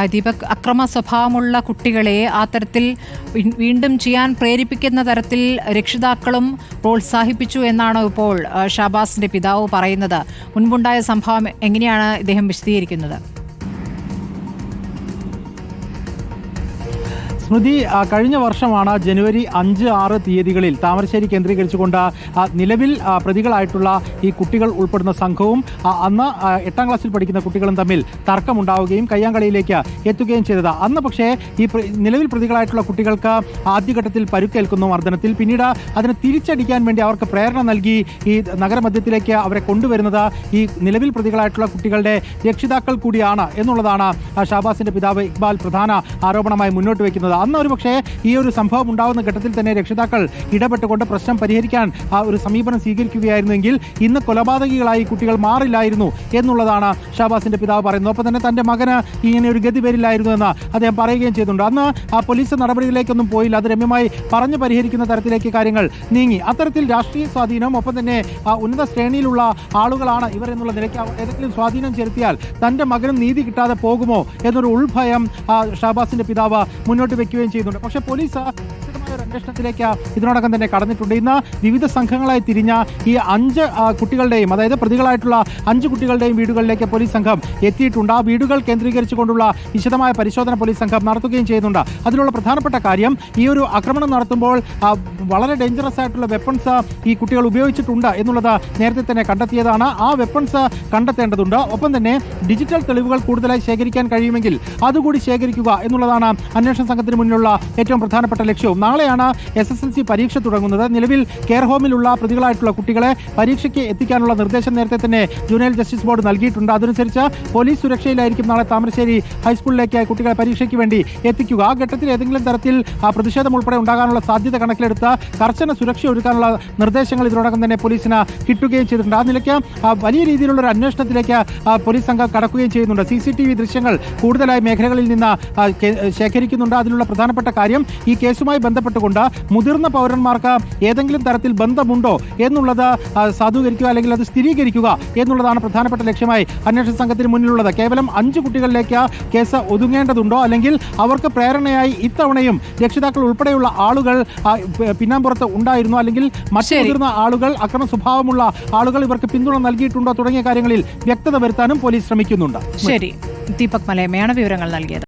ദീപക് അക്രമ സ്വഭാവമുള്ള കുട്ടികളെ ആ തരത്തിൽ വീണ്ടും ചെയ്യാൻ പ്രേരിപ്പിക്കുന്ന തരത്തിൽ രക്ഷിതാക്കളും പ്രോത്സാഹിപ്പിച്ചു എന്നാണ് ഇപ്പോൾ ഷാബാസിന്റെ പിതാവ് പറയുന്നത്. മുൻപുണ്ടായ സംഭവം എങ്ങനെയാണ് ഇദ്ദേഹം വിശദീകരിക്കുന്നത്? സ്മൃതി കഴിഞ്ഞ വർഷമാണ് ജനുവരി അഞ്ച് ആറ് തീയതികളിൽ താമരശ്ശേരി കേന്ദ്രീകരിച്ചുകൊണ്ട് നിലവിൽ പ്രതികളായിട്ടുള്ള ഈ കുട്ടികൾ ഉൾപ്പെടുന്ന സംഘവും അന്ന് എട്ടാം ക്ലാസ്സിൽ പഠിക്കുന്ന കുട്ടികളും തമ്മിൽ തർക്കമുണ്ടാവുകയും കയ്യാങ്കളിയിലേക്ക് എത്തുകയും ചെയ്തത്. അന്ന് പക്ഷേ ഈ നിലവിൽ പ്രതികളായിട്ടുള്ള കുട്ടികൾക്ക് ആദ്യഘട്ടത്തിൽ പരുക്കേൽക്കുന്നു മർദ്ദനത്തിൽ. പിന്നീട് അതിനെ തിരിച്ചടിക്കാൻ വേണ്ടി അവർക്ക് പ്രേരണ നൽകി ഈ നഗരമധ്യത്തിലേക്ക് അവരെ കൊണ്ടുവരുന്നത് ഈ നിലവിൽ പ്രതികളായിട്ടുള്ള കുട്ടികളുടെ രക്ഷിതാക്കൾ കൂടിയാണ് എന്നുള്ളതാണ് ഷാബാസിന്റെ പിതാവ് ഇക്ബാൽ പ്രധാന ആരോപണമായി മുന്നോട്ട് വയ്ക്കുന്നത്. അന്ന് ഒരു പക്ഷേ ഈ ഒരു സംഭവം ഉണ്ടാവുന്ന ഘട്ടത്തിൽ തന്നെ രക്ഷിതാക്കൾ ഇടപെട്ടുകൊണ്ട് പ്രശ്നം പരിഹരിക്കാൻ ആ ഒരു സമീപനം സ്വീകരിക്കുകയായിരുന്നെങ്കിൽ ഇന്ന് കൊലപാതകികളായി കുട്ടികൾ മാറില്ലായിരുന്നു എന്നുള്ളതാണ് ഷാബാസിന്റെ പിതാവ് പറയുന്നത്. ഒപ്പം തന്നെ തന്റെ മകന് ഇങ്ങനെ ഒരു ഗതി വരില്ലായിരുന്നു എന്ന് അദ്ദേഹം പറയുകയും ചെയ്തിട്ടുണ്ട്. അന്ന് ആ പോലീസ് നടപടികളിലേക്കൊന്നും പോയില്ല. അത് രമ്യമായി പറഞ്ഞു പരിഹരിക്കുന്ന തരത്തിലേക്ക് കാര്യങ്ങൾ നീങ്ങി. അത്തരത്തിൽ രാഷ്ട്രീയ സ്വാധീനം ഒപ്പം തന്നെ ആ, ഉന്നത ശ്രേണിയിലുള്ള ആളുകളാണ് ഇവർ എന്നുള്ള നിലയ്ക്ക് ഏതെങ്കിലും സ്വാധീനം ചെലുത്തിയാൽ തന്റെ മകനും നീതി കിട്ടാതെ പോകുമോ എന്നൊരു ഉൾഭയം ഷാബാസിന്റെ പിതാവ് മുന്നോട്ട് വെക്കുകയും ചെയ്യുന്നുണ്ട്. പക്ഷേ പോലീസ് ഒരു അന്വേഷണത്തിലേക്ക് ഇതിനോടകം തന്നെ കടന്നിട്ടുണ്ട്. ഇന്ന് വിവിധ സംഘങ്ങളായി തിരിഞ്ഞ ഈ അഞ്ച് കുട്ടികളുടെയും അതായത് പ്രതികളായിട്ടുള്ള അഞ്ച് കുട്ടികളുടെയും വീടുകളിലേക്ക് പോലീസ് സംഘം എത്തിയിട്ടുണ്ട്. ആ വീടുകൾ കേന്ദ്രീകരിച്ചുകൊണ്ടുള്ള വിശദമായ പരിശോധന പോലീസ് സംഘം നടത്തുകയും ചെയ്യുന്നുണ്ട്. അതിലുള്ള പ്രധാനപ്പെട്ട കാര്യം ഈ ഒരു ആക്രമണം നടത്തുമ്പോൾ വളരെ ഡേഞ്ചറസ് ആയിട്ടുള്ള വെപ്പൺസ് ഈ കുട്ടികൾ ഉപയോഗിച്ചിട്ടുണ്ട് എന്നുള്ളത് നേരത്തെ തന്നെ കണ്ടെത്തിയതാണ്. ആ വെപ്പൺസ് കണ്ടെത്തേണ്ടതുണ്ട്. ഒപ്പം തന്നെ ഡിജിറ്റൽ തെളിവുകൾ കൂടുതലായി ശേഖരിക്കാൻ കഴിയുമെങ്കിൽ അതുകൂടി ശേഖരിക്കുക എന്നുള്ളതാണ് അന്വേഷണ സംഘത്തിന് മുന്നിലുള്ള ഏറ്റവും പ്രധാനപ്പെട്ട ലക്ഷ്യവും നാളെയാണ് എസ് എസ് എൽ സി പരീക്ഷ തുടങ്ങുന്നത്. നിലവിൽ കെയർ ഹോമിലുള്ള പ്രതികളായിട്ടുള്ള കുട്ടികളെ പരീക്ഷയ്ക്ക് എത്തിക്കാനുള്ള നിർദ്ദേശം നേരത്തെ തന്നെ ജൂനിയർ ജസ്റ്റിസ് ബോർഡ് നൽകിയിട്ടുണ്ട്. അതനുസരിച്ച് പോലീസ് സുരക്ഷയിലായിരിക്കും നാളെ താമരശ്ശേരി ഹൈസ്കൂളിലേക്ക് കുട്ടികളെ പരീക്ഷയ്ക്ക് വേണ്ടി എത്തിക്കുക. ആ ഘട്ടത്തിൽ ഏതെങ്കിലും തരത്തിൽ പ്രതിഷേധം ഉൾപ്പെടെ ഉണ്ടാകാനുള്ള സാധ്യത കണക്കിലെടുത്ത് കർശന സുരക്ഷ ഒരുക്കാനുള്ള നിർദ്ദേശങ്ങൾ ഇതിനോടകം തന്നെ പോലീസിന് കിട്ടുകയും ചെയ്തിട്ടുണ്ട്. ആ നിലയ്ക്ക് വലിയ രീതിയിലുള്ള ഒരു അന്വേഷണത്തിലേക്ക് പോലീസ് സംഘം കടക്കുകയും ചെയ്യുന്നുണ്ട്. സി സി ടി വി ദൃശ്യങ്ങൾ കൂടുതലായി മേഖലകളിൽ നിന്ന് ശേഖരിക്കുന്നുണ്ട്. അതിലുള്ള പ്രധാനപ്പെട്ട കാര്യം ഈ കേസുമായി ബന്ധപ്പെട്ടുകൊണ്ട് മുതിർന്ന പൗരന്മാർക്ക് ഏതെങ്കിലും തരത്തിൽ ബന്ധമുണ്ടോ എന്നുള്ളത് സാധൂകരിക്കുക അല്ലെങ്കിൽ അത് സ്ഥിരീകരിക്കുക എന്നുള്ളതാണ് പ്രധാനപ്പെട്ട ലക്ഷ്യമായി അന്വേഷണ സംഘത്തിന് മുന്നിലുള്ളത്. കേവലം അഞ്ച് കുട്ടികളിലേക്ക് കേസ് ഒതുങ്ങേണ്ടതുണ്ടോ? അല്ലെങ്കിൽ അവർക്ക് പ്രേരണയായി ഇത്തവണയും രക്ഷിതാക്കൾ ഉൾപ്പെടെയുള്ള ആളുകൾ പിന്നാമ്പുറത്ത് ഉണ്ടായിരുന്നു? അല്ലെങ്കിൽ മറ്റു. മുതിർന്ന ആളുകൾ അക്രമ സ്വഭാവമുള്ള ആളുകൾ ഇവർക്ക് പിന്തുണ നൽകിയിട്ടുണ്ടോ? തുടങ്ങിയ കാര്യങ്ങളിൽ വ്യക്തത വരുത്താനും പോലീസ് ശ്രമിക്കുന്നുണ്ട്. ശരി. ദീപക് മലയമയാണ് വിവരങ്ങൾ നൽകിയത്.